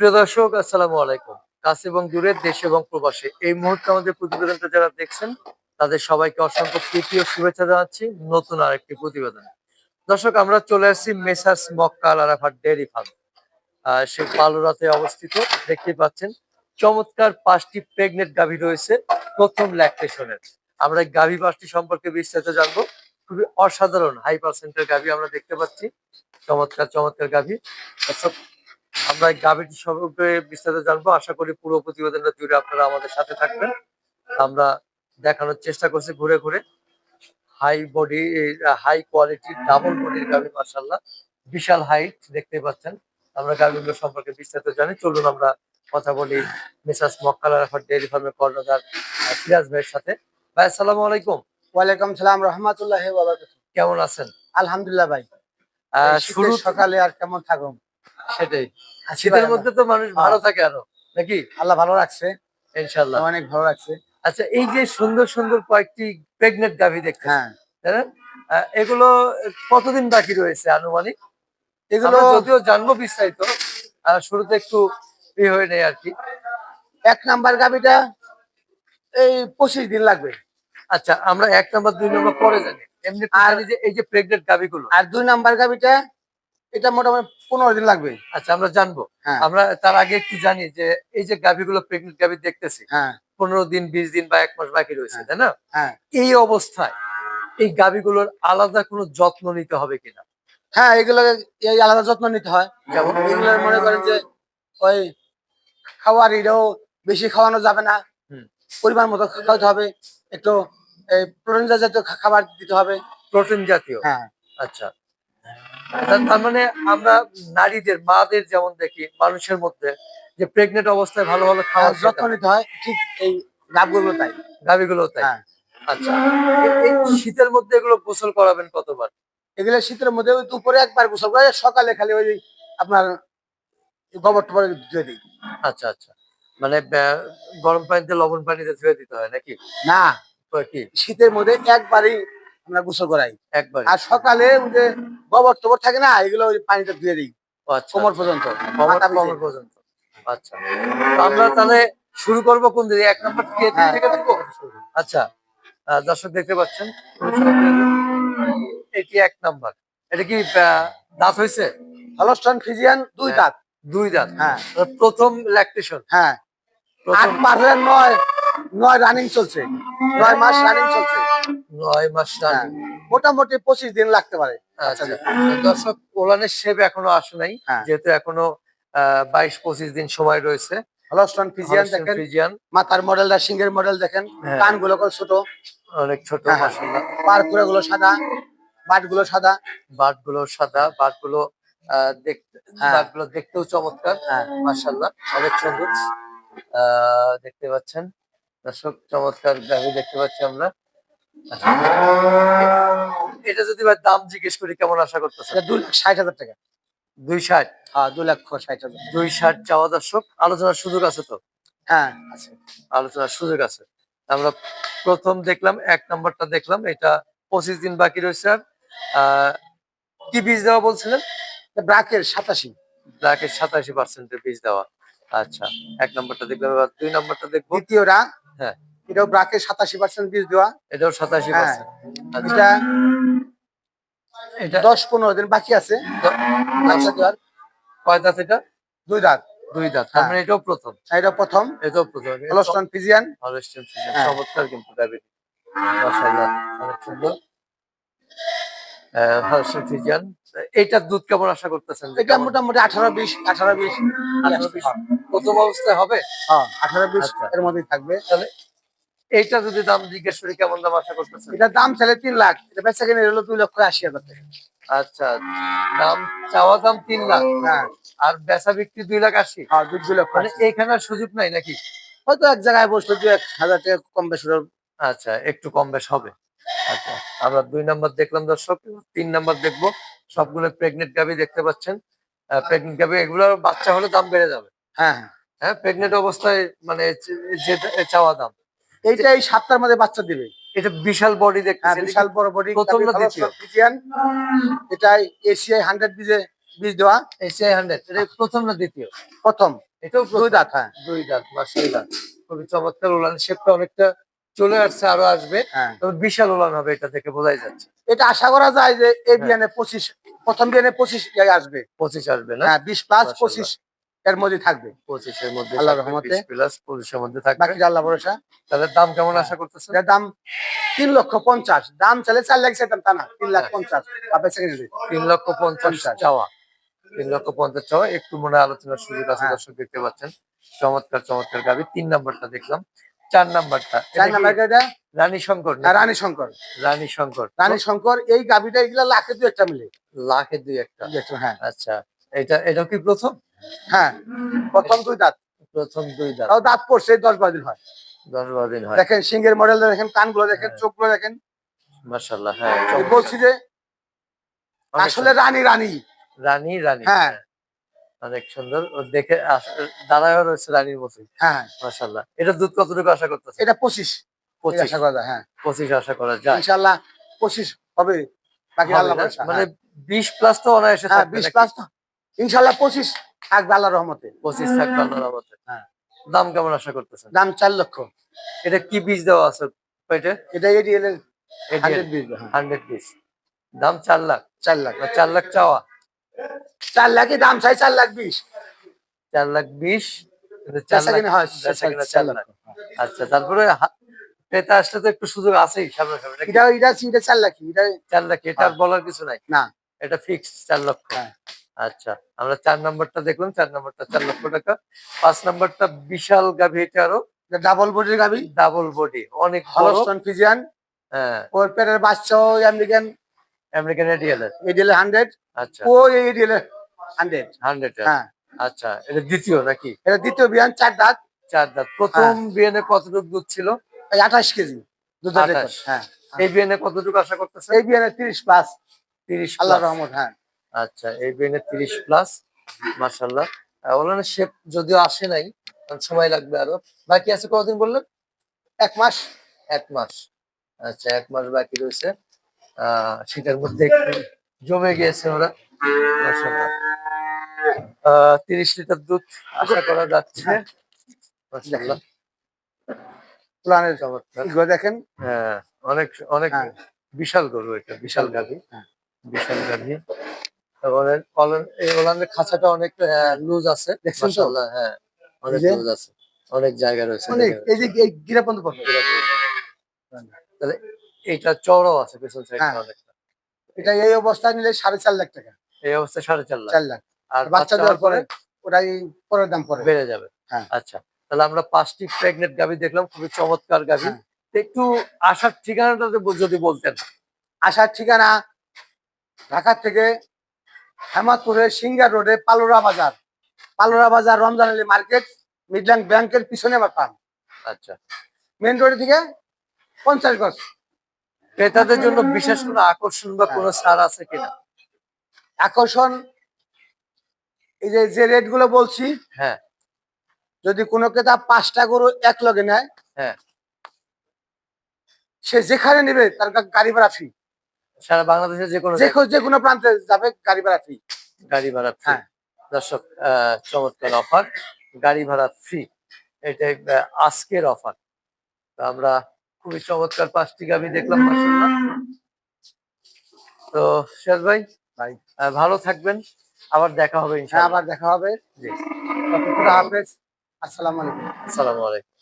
প্রিয় দর্শক, আসসালামু আলাইকুম। কাছে এবং দূরে দেশ এবং প্রবাসে এই মুহূর্তে আমাদের প্রতিবেদনটা যারা দেখছেন, তাদের সবাইকে অসংখ্য প্রীতি ও শুভেচ্ছা জানাচ্ছি নতুন আরেকটি প্রতিবেদন। দর্শক, আমরা চলে আসছি মেসার্স মক্কাল আরাফার ডেয়ারি ফার্ম। সে পালুরাতে অবস্থিত দেখতে পাচ্ছেন। চমৎকার পাঁচটি প্রেগনেন্ট গাভী রয়েছে, প্রথম ল্যাকটেশনের আমরা গাভী পাঁচটি সম্পর্কে বিস্তারিত জানব। খুবই অসাধারণ হাই পার্সেন্টের গাভী আমরা দেখতে পাচ্ছি। চমৎকার চমৎকার গাভী। আমরা এই গাভীটি সম্পর্কে বিস্তারিত জানব। আশা করি পুরো প্রতিবেদনটা জুড়ে আপনারা আমাদের সাথে থাকবেন। আমরা দেখানোর চেষ্টা করছি ঘুরে ঘুরে। High body high quality double বডির গাভী মার্শাল্লাহ বিশাল হাইট দেখতে পাচ্ছেন। আমরা গাভীগুলো সম্পর্কে বিস্তারিত জানি। চলুন আমরা কথা বলি মিসাস মক্কাল আরাফাত ডেয়ারি ফার্মের কর্ণধার সিরাজ ভাইয়ের সাথে। ভাই আসসালামু আলাইকুম। ওয়ালাইকুম সালাম রহমতুল্লাহ কেমন আছেন? আলহামদুলিল্লাহ ভাই। আহ, শুরু সকালে আর কেমন থাকুন সেটাই। শীতের মধ্যে তো মানুষ ভালো থাকে আরও নাকি? আল্লাহ ভালো রাখছে। ইনশাল্লাহ অনেক ভালো রাখছে। আচ্ছা এই যে সুন্দর সুন্দর কয়েকটি প্রেগনেন্ট গাভী দেখতে হ্যাঁ। এগুলো কতদিন বাকি রয়েছে আনুমানিক? এগুলো যদিও জানব বিস্তারিত শুরুতে একটু ই হয়ে নেই আর কি। এক নাম্বার গাবিটা এই পঁচিশ দিন লাগবে। আচ্ছা আমরা এক নাম্বার দুই নম্বর পরে জানি। এমনি আর- যে এই যে প্রেগনেন্ট গাভীগুলো। আর দুই নাম্বার গাবিটা এটা মোটামুটি পনেরো দিন লাগবে। আচ্ছা আমরা জানব। হ্যাঁ। আমরা তার আগে একটু জানি যে এই যে গাভীগুলো প্রেগনেন্ট গাভী দেখতেছি হ্যাঁ। পনেরো দিন বিশ দিন বা এক মাস বাকি রয়েছে হ্যাঁ। তাই না? এই অবস্থায় এই গাভীগুলোর আলাদা কোনো যত্ন নিতে হবে কিনা? হ্যাঁ এগুলো এই আলাদা যত্ন নিতে হয়। যেমন এগুলো মনে করেন যে ওই খাওয়ার এটাও বেশি খাওয়ানো যাবে না। হুম। পরিমাণ মতো খাওয়াতে হবে। একটু প্রোটিন জাতীয় খাবার দিতে হবে। প্রোটিন জাতীয়? হ্যাঁ। আচ্ছা, তার মানে আমরা নারীদের মাদের যেমন দেখি মানুষের মধ্যে যে প্রেগনেন্ট অবস্থায় ভালো ভালো খাওয়ার যত্ন নিতে হয় ঠিক এই গাবগুলো তাই। গাভিগুলো তাই। হ্যাঁ। আচ্ছা। এই শীতের মধ্যে এগুলো গোসল করাবেন কতবার? এগুলো শীতের মধ্যে ওই দুপুরে একবার গোসল করে সকালে খালি ওই আপনার গোবর টোবর ধুয়ে দিই। আচ্ছা আচ্ছা। মানে গরম পানিতে লবণ পানিতে ধুয়ে দিতে হয় নাকি? না। কি? শীতের মধ্যে একবারই আমরা গোসল করাই। একবার। আর সকালে ওই যে গোবর টোবর থাকে না এগুলো ওই পানিটা ধুয়ে দিই। আচ্ছা। কোমর পর্যন্ত কমর পর্যন্ত। আচ্ছা। আমরা তাহলে শুরু করব কোন দিকে? এক নম্বর থেকে হ্যাঁ। থেকে দেবো আচ্ছা দর্শক দেখতে পাচ্ছেন? এটি এক নাম্বার। এটা কি দাঁত হয়েছে? হলস্টন ফিজিয়ান দুই হ্যাঁ। দাঁত। দুই দাঁত। হ্যাঁ। প্রথম ল্যাকটেশন হ্যাঁ। আট পার নয় নয় রানিং চলছে। নয় মাস রানিং চলছে। নয় মাস হ্যাঁ। মোটামুটি পঁচিশ দিন লাগতে পারে। আচ্ছা দর্শক ওলানের শেপ এখনও আসে নাই হ্যাঁ। যেহেতু এখনও বাইশ পঁচিশ দিন সময় রয়েছে। হলস্টন ফিজিয়ান দেখেন। ফ্রিজিয়ান মাথার মডেলটা সিংহের মডেল দেখেন। হ্যাঁ। কানগুলো ছোট? অনেক ছোট। গুলো সাদা সাদা। সাদা দেখতে দেখতেও চমৎকার অনেক সুন্দর দেখতে পাচ্ছেন। দর্শক চমৎকার দেখতে পাচ্ছি আমরা। আচ্ছা। এটা যদি ভাই দাম জিজ্ঞেস করি কেমন আশা করতেছেন? এটা দুই লাখ ষাট হাজার টাকা। দুই ষাট? হ্যাঁ দুই লাখ ষাট হাজার। দুই ষাট চাওয়া দর্শক আলোচনার সুযোগ আছে তো? হ্যাঁ আছে। আলোচনার সুযোগ আছে। আমরা প্রথম দেখলাম এক নম্বরটা দেখলাম এটা পঁচিশ দিন বাকি রয়েছে আর কি বীজ দেওয়া বলছিলেন? ব্রাকের সাতাশি। ব্ল্যাকের সাতাশি পার্সেন্টের বীজ দেওয়া। আচ্ছা এক নম্বরটা দেখলাম দুই নম্বরটা দেখব। দ্বিতীয়টা হ্যাঁ। এটাও ব্রাকের সাতাশি পার্সেন্ট বীজ দেওয়া। এটাও সাতাশি হ্যাঁ। আচ্ছা। এটা এটা দশ পনেরো দিন বাকি আছে। কয় দাঁত এটা? দুই দাঁত। দুই দাঁত। তার হ্যাঁ। মানে এটাও প্রথম। এটা প্রথম। এটাও প্রথম। Holstein Friesian. হ্যাঁ। চমৎকার কিন্তু ডায়াবেটিস মাশাআল্লাহ অনেক সুন্দর। দুধ কেমন আশা করতেছেন? এটা মোটামুটি আঠারো বিশ। আঠারো বিশ। প্রথম অবস্থায় হবে? হ্যাঁ আঠারো বিশ আচ্ছা। এর মধ্যেই থাকবে। তাহলে এইটা যদি দাম জিজ্ঞেস করি কেমন দাম আশা করতেছেন? এটা দাম চাইলে তিন লাখ এটা বেচা কিনে হলো দুই লক্ষ আশি হাজার টাকা। আচ্ছা দাম চাওয়া দাম তিন লাখ? হ্যাঁ। আর বেচা বিক্রি দুই লাখ আশি? হ্যাঁ দুই লক্ষ মানে। এইখানে আর সুযোগ নাই নাকি? হয়তো এক জায়গায় বসল দু এক হাজার টাকা কম বেশি। আচ্ছা একটু কম বেশ হবে। আচ্ছা আমরা দুই নাম্বার দেখলাম দর্শক তিন নাম্বার দেখব। সবগুলো প্রেগনেন্ট গাভি দেখতে পাচ্ছেন। প্রেগনেন্ট গাভি এগুলো বাচ্চা হলে দাম বেড়ে যাবে। হ্যাঁ হ্যাঁ। হ্যাঁ প্রেগনেন্ট অবস্থায় মানে যে চাওয়া দাম। এইটা এই সাতটার মধ্যে বাচ্চা দিবে। এটা বিশাল বডি দেখতে হ্যাঁ বিশাল বড় বডি প্রথম? এটা এসিআই হান্ড্রেড বিজে বীজ দেওয়া। সে হান্ড্রেড এটা প্রথম না দ্বিতীয়? প্রথম। এটাও দুই দাঁত হ্যাঁ। দুই দাঁত খুবই চমৎকার উলান। শেপটা অনেকটা চলে আসছে আরও আসবে। হ্যাঁ। তবে বিশাল উলান হবে এটা থেকে বোঝাই যাচ্ছে। এটা আশা করা যায় যে এই। বিয়ানে পঁচিশ প্রথম বিয়ানে পঁচিশ আসবে। পঁচিশ আসবে না? হ্যাঁ বিশ প্লাস পঁচিশ। এর মধ্যে থাকবে। পঁচিশের মধ্যে আল্লাহর রহমতে। প্লাস পঁচিশের মধ্যে থাকবে। বাকি আল্লাহ ভরসা। তাহলে দাম কেমন আশা করতেছেন? এটার দাম তিন লক্ষ পঞ্চাশ। দাম চাইলে চার লাখ সেতাম তা না তিন লাখ হ্যাঁ। পঞ্চাশ বাপের সেকেন্ডারি তিন লক্ষ পঞ্চাশ। চাওয়া। তিন লক্ষ পঞ্চাশ চাওয়া। একটু মনে হয় আলোচনার সুযোগ আছে হ্যাঁ। দর্শক দেখতে পাচ্ছেন। চমৎকার চমৎকার গাবি। তিন নাম্বারটা দেখলাম। চার নাম্বারটা। চার নাম্বার রানী শঙ্কর আর রানী শঙ্কর। রানী শঙ্কর। রানী শঙ্কর এই গাবিটা এগুলা লাখে দুই একটা মিলে। লাখে দুই একটা। হ্যাঁ। আচ্ছা এটা এটা কি প্রথম? হ্যাঁ প্রথম দুই দাঁত। প্রথম দুই দাঁত। তাও দাঁত পড়ছে দশ বারো দিন হয়। দশ বারো দিন হয়। দেখেন সিংহের মডেল দেখেন কানগুলো দেখেন হ্যাঁ। চোখগুলো দেখেন। মাশাল্লাহ হ্যাঁ বলছি যে আসলে রানী রানী। সুন্দর। রানী রানী। হ্যাঁ। অনেক সুন্দর। ও দেখে দাঁড়ায়ও রয়েছে রানীর মতো। হ্যাঁ। মাশাল্লাহ এটা দুধ কতটুকু আশা করতেছে এটা পঁচিশ। পঁচিশ। আশা করা যায়, হ্যাঁ। পঁচিশ আশা করা যায়। ইনশাল্লাহ পঁচিশ হবে। বাকি আল্লাহ মানে হ্যাঁ। বিশ প্লাস তো অনায়াসে হ্যাঁ বিশ? প্লাস তো ইনশাল্লাহ পঁচিশ থাকবে আল্লাহ রহমতে। পঁচিশ থাকবে আল্লাহর রহমতে। হ্যাঁ। দাম কেমন আশা করতেছেন? দাম চার লক্ষ। এটা কি বীজ দেওয়া আছে? এটা? এডিএল এর হান্ড্রেড হান্ড্রেড বীজ দাম চার লাখ। চার লাখ। চার লাখ চাওয়া? চার লাখই দাম চাই চার লাখ বিশ। চার লাখ বিশ? হয় আচ্ছা তারপরে হা- ক্রেতা আসলে তো একটু সুযোগ আছেই সামনে সামনে এটা এটা এটা চার লাখ এটা চার লাখ এটা হ্যাঁ। বলার কিছু নাই? না। এটা ফিক্স চার লক্ষ। হ্যাঁ। আচ্ছা আমরা চার নাম্বারটা দেখলাম চার নাম্বারটা চার লক্ষ টাকা। পাঁচ নাম্বারটা বিশাল গাভি এটা আরও। ডাবল বডির গাবি ডাবল বডি অনেক হলস্টন ফিজিয়ান হ্যাঁ। ওর পেটের বাচ্চাও American American ADL ADL hundred আচ্ছা। ও এডিএল হান্ড্রেড হান্ড্রেড হ্যাঁ। আচ্ছা এটা দ্বিতীয় নাকি? এটা দ্বিতীয় বিয়ান চার দাঁত। চার দাঁত। প্রথম হ্যাঁ। বিয়ানে কতটুকু দুধ ছিল? আঠাশ কেজি। দুধের রেকর্ড। 28 হ্যাঁ। এই বিয়ানে কতটুকু আশা করতেছে এই বিয়ানে তিরিশ প্লাস। তিরিশ আল্লাহ। রহমত হ্যাঁ। আচ্ছা এই বিয়ানে তিরিশ প্লাস মার্শাল্লাহ ওলানের শেপ যদিও আসে নাই সময় লাগবে আরও। বাকি আছে কতদিন বললেন? এক মাস? এক মাস। আচ্ছা এক মাস বাকি রয়েছে। আহ সেটার মধ্যে জমে গিয়েছে ওরা মার্শাল্লাহ তিরিশ লিটার দুধ আশা করা যাচ্ছে। মার্শাল্লাহ প্লানের চমৎকার। দেখেন। হ্যাঁ অনেক অনেক হ্যাঁ। বিশাল গরু এটা বিশাল গাভি। হ্যাঁ। বিশাল গাভি। কলন- এই ওলানের খাঁচাটা অনেক লুজ আছে। দেখছেন তো? হ্যাঁ অনেক লুজ আছে। অনেক জায়গা রয়েছে। অনেক এই যে গিরাপন্ত পড়বে। তাহলে চওড়াও আছে পেছন সাইডটা হ্যাঁ। অনেকটা এটা এই অবস্থায় নিলে সাড়ে চার লাখ টাকা। এই অবস্থায় সাড়ে চার লাখ। চার লাখ। আর বাচ্চা দেওয়ার পরে পরে ওটাই পরের দাম পড়ে। বেড়ে যাবে। হ্যাঁ। আচ্ছা তাহলে আমরা পাঁচটি প্রেগনেন্ট গাভি দেখলাম খুবই চমৎকার গাভি। হ্যাঁ। একটু আসার ঠিকানাটা যদি বলতেন। আসার ঠিকানা ঢাকা থেকে হেমাদপুরের সিঙ্গার রোডে পালোরা বাজার। পালোরা বাজার রমজান আলী মার্কেট মিডল্যান্ড ব্যাংকের পিছনে আমার পান আচ্ছা। মেন রোড থেকে পঞ্চাশ গজ। ক্রেতাদের জন্য বিশেষ কোনো আকর্ষণ বা। কোনো ছাড় আছে কিনা? আকর্ষণ এই যে যে রেটগুলো বলছি হ্যাঁ। যদি কোনো ক্রেতা পাঁচটা গরু এক লগে নেয় হ্যাঁ। সে যেখানে নেবে তার গাড়ি ভাড়া ফ্রি সারা বাংলাদেশের যে কোনো যে কোনো প্রান্তে যাবে গাড়ি ভাড়া ফ্রি গাড়ি ভাড়া ফ্রি হ্যাঁ। দর্শক চমৎকার অফার। গাড়ি ভাড়া ফ্রি এটা আজকের অফার। আমরা খুবই চমৎকার পাঁচটি গাড়ি দেখলাম তো শেষ ভাই ভাই। ভালো থাকবেন। আবার দেখা হবে হ্যাঁ আবার দেখা হবে। জি। হাফেজ। আসসালামু আলাইকুম। আসসালামু আলাইকুম।